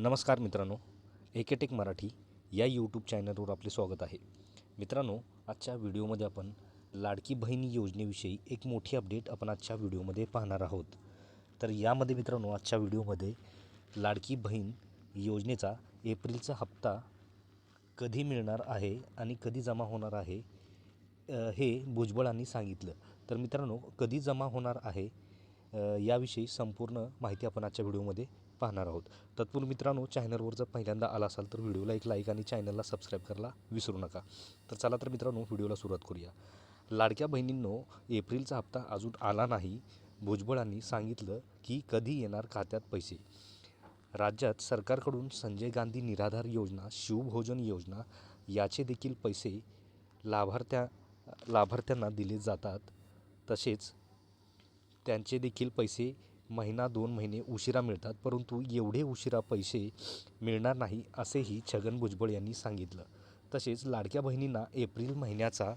नमस्कार मित्रांनो एकेटेक मराठी या यूट्यूब चॅनलवर आपले स्वागत आहे. मित्रांनो आजच्या व्हिडिओमध्ये आपण लाडकी बहिणी योजनेविषयी एक मोठी अपडेट आपण आजच्या व्हिडिओमध्ये पाहणार आहोत. तर यामध्ये मित्रांनो आजच्या व्हिडिओमध्ये लाडकी बहीण योजनेचा एप्रिलचा हप्ता कधी मिळणार आहे आणि कधी जमा होणार आहे हे भुजबळांनी सांगितलं. तर मित्रांनो कधी जमा होणार आहे याविषयी संपूर्ण माहिती आपण आजच्या व्हिडिओमध्ये पाहणार आहोत. तत्पूर्वी मित्रांनो चॅनलवर जर पहिल्यांदा आला असाल तर व्हिडिओला एक लाईक आणि चॅनलला सबस्क्राईब करायला विसरू नका. तर चला तर मित्रांनो व्हिडिओला सुरुवात करूया. लाडक्या बहिणींनो एप्रिलचा हप्ता अजून आला नाही. भुजबळांनी सांगितलं की कधी येणार खात्यात पैसे? राज्यात सरकारकडून संजय गांधी निराधार योजना शिवभोजन योजना याचे देखील पैसे लाभार्थ्या लाभार्थ्यांना दिले जातात. तसेच त्यांचे देखील पैसे महिना दोन महिने उशिरा मिळतात परंतु एवढे उशिरा पैसे मिळणार नाही असेही छगन भुजबळ यांनी सांगितलं. तसेच लाडक्या बहिणींना एप्रिल महिन्याचा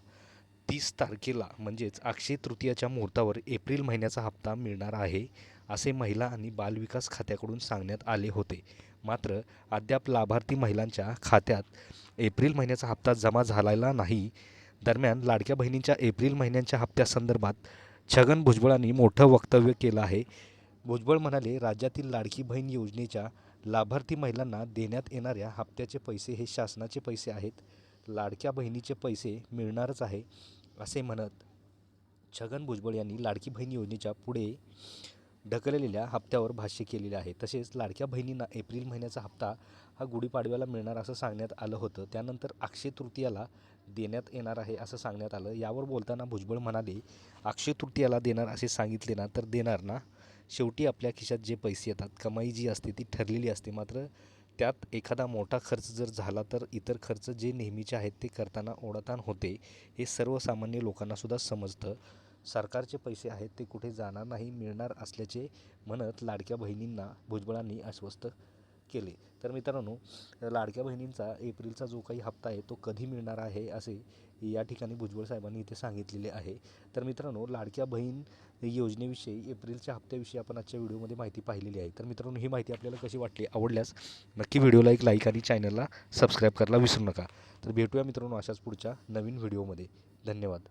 तीस तारखेला म्हणजेच अक्षय तृतीयाच्या मुहूर्तावर एप्रिल महिन्याचा हप्ता मिळणार आहे असे महिला आणि बालविकास खात्याकडून सांगण्यात आले होते. मात्र अद्याप लाभार्थी महिलांच्या खात्यात एप्रिल महिन्याचा हप्ता जमा झालेला नाही. दरम्यान लाडक्या बहिणींच्या एप्रिल महिन्यांच्या हप्त्यासंदर्भात छगन भुजबळांनी मोठं वक्तव्य केलं आहे. भुजबळ म्हणाले राज्यातील लाडकी बहीण योजनेच्या लाभार्थी महिलांना देण्यात येणाऱ्या हप्त्याचे पैसे हे शासनाचे पैसे आहेत. लाडक्या बहिणीचे पैसे मिळणारच आहे असे म्हणत छगन भुजबळ यांनी लाडकी बहीण योजनेच्या पुढे ढकललेल्या हप्त्यावर भाष्य केलेले आहे. तसेच लाडक्या बहिणींना एप्रिल महिन्याचा हप्ता हा गुढीपाडव्याला मिळणार असं सांगण्यात आलं होतं. त्यानंतर अक्षय तृतीयाला देण्यात येणार आहे असं सांगण्यात आलं. यावर बोलताना भुजबळ म्हणाले अक्षय तृतीयाला देणार असे सांगितले ना तर देणार ना? शेवटी आपल्या खिशात जे पैसे येतात कमाई जी असते ती ठरलेली असते. मात्र त्यात एखादा मोठा खर्च जर झाला तर इतर खर्च जे नेहमीचे आहेत ते करताना ओढाताण होते हे सर्वसामान्य लोकांनासुद्धा समजतं. सरकारचे पैसे आहेत ते कुठे जाणार नाही मिळणार असल्याचे म्हणत लाडक्या बहिणींना भुजबळांनी आश्वस्त केले. तर मित्रांनो लाडक्या बहिणींचा एप्रिलचा जो काही हप्ता आहे तो कधी मिळणार आहे असे या ठिकाणी भुजबळ साहेबांनी इथे सांगितलेले आहे. तर मित्रांनो लाडक्या बहीण योजनेविषयी एप्रिलच्या हप्त्याविषयी आपण आजच्या व्हिडिओमध्ये माहिती पाहिलेली आहे. तर मित्रांनो ही माहिती आपल्याला कशी वाटली आवडल्यास नक्की व्हिडिओला एक लाईक आणि चॅनलला सबस्क्राईब करायला विसरू नका. तर भेटूया मित्रांनो अशाच पुढच्या नवीन व्हिडिओमध्ये. धन्यवाद.